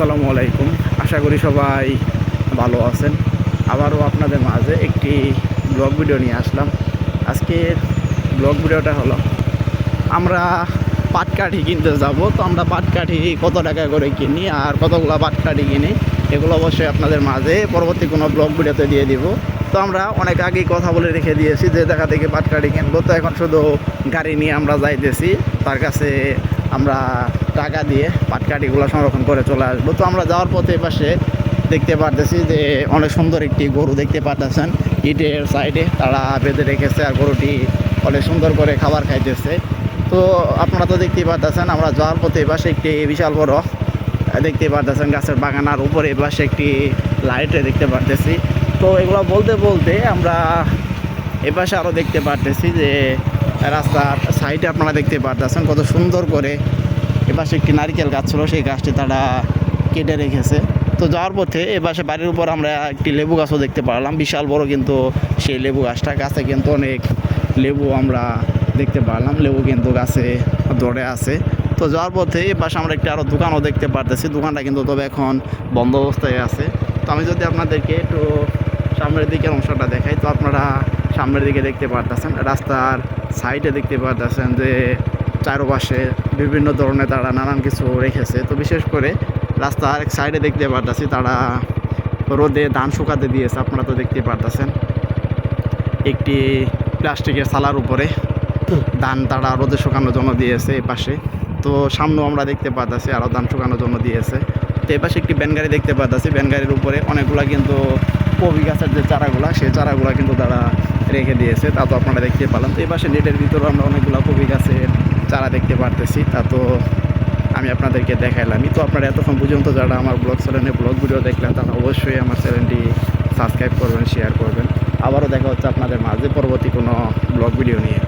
আসসালামু আলাইকুম। আশা করি সবাই ভালো আছেন। আবারও আপনাদের মাঝে একটি ব্লগ ভিডিও নিয়ে আসলাম। আজকের ব্লগ ভিডিওটা হলো, আমরা পাটকাঠি কিনতে যাব। তো আমরা পাটকাঠি কত টাকা করে কিনি আর কতগুলো পাটকাঠি কিনি, এগুলো অবশ্যই আপনাদের মাঝে পরবর্তী কোনো ব্লগ ভিডিওতে দিয়ে দিব। তো আমরা অনেক আগেই কথা বলে রেখে দিয়েছি যে দেখা থেকে পাটকাঠি কিনবো। তো এখন শুধু গাড়ি নিয়ে আমরা যাইতেছি। তার কাছে আমরা টাকা দিয়ে পাটকাঠিগুলো সংরক্ষণ করে চলে আসব। তো আমরা যাওয়ার পথে পাশে দেখতে পারতেছি যে অনেক সুন্দর একটি গরু দেখতে পারতেছেন। ইটের সাইডে তারা বেঁধে রেখেছে আর গরুটি অনেক সুন্দর করে খাবার খাইতেছে। তো আপনারা তো দেখতেই পারতেছেন, আমরা যাওয়ার পথে পাশে একটি বিশাল বড় দেখতে পারতেছেন গাছের বাগান আর উপরে পাশে একটি লাইট দেখতে পারতেছি। তো এগুলো বলতে বলতে আমরা এপাশে আরও দেখতে পারতেছি যে রাস্তার সাইডে আপনারা দেখতে পারতেছেন কত সুন্দর করে এপাশে একটি নারকেল গাছ ছিল, সেই গাছটি তারা কেটে রেখেছে। তো যাওয়ার পথে এপাশে বাড়ির উপর আমরা একটি লেবু গাছও দেখতে পারলাম। বিশাল বড় কিন্তু সেই লেবু গাছটা। গাছে কিন্তু অনেক লেবু আমরা দেখতে পারলাম। লেবু কিন্তু গাছে ধরে আছে। তো যাওয়ার পথে এপাশে আমরা একটি আরও দোকানও দেখতে পারতেছি। দোকানটা কিন্তু তবে এখন বন্ধ অবস্থায় আছে। তো আমি যদি আপনাদেরকে একটু সামনের দিকের অংশটা দেখাই, তো আপনারা সামনের দিকে দেখতে পারতেছেন। রাস্তার সাইডে দেখতে পারতেছেন যে চারপাশে বিভিন্ন ধরনের তারা নানান কিছু রেখেছে। তো বিশেষ করে রাস্তার এক সাইডে দেখতে পারতেছি তারা রোদে ধান শুকাতে দিয়েছে, আপনারা তো দেখতে পারতেছেন। একটি প্লাস্টিকের সালার উপরে ধান তারা রোদে শুকানোর জন্য দিয়েছে এই পাশে। তো সামনেও আমরা দেখতে পারতেছি আরও ধান শুকানোর জন্য দিয়েছে। তো এপাশে একটি ব্যান গাড়ি দেখতে পারতেছি, ব্যান গাড়ির উপরে অনেকগুলা কিন্তু কবি গাছের যে চারাগুলা, সেই চারাগুলা কিন্তু তারা রেখে দিয়েছে। তা তো আপনারা দেখতে পেলাম তো এই পাশে নেটের ভিতরে আমরা অনেকগুলো কবি গাছের চারা দেখতে পারতেছি, তা তো আমি আপনাদেরকে দেখাইলামই। তো আপনারা এতক্ষণ পর্যন্ত যারা আমার ব্লগ চ্যানেলে ব্লগ ভিডিও দেখলেন, তারা অবশ্যই আমার চ্যানেলটি সাবস্ক্রাইব করবেন শেয়ার করবেন। আবারও দেখা হচ্ছে আপনাদের মাঝে পরবর্তী কোনো ব্লগ ভিডিও নিয়ে।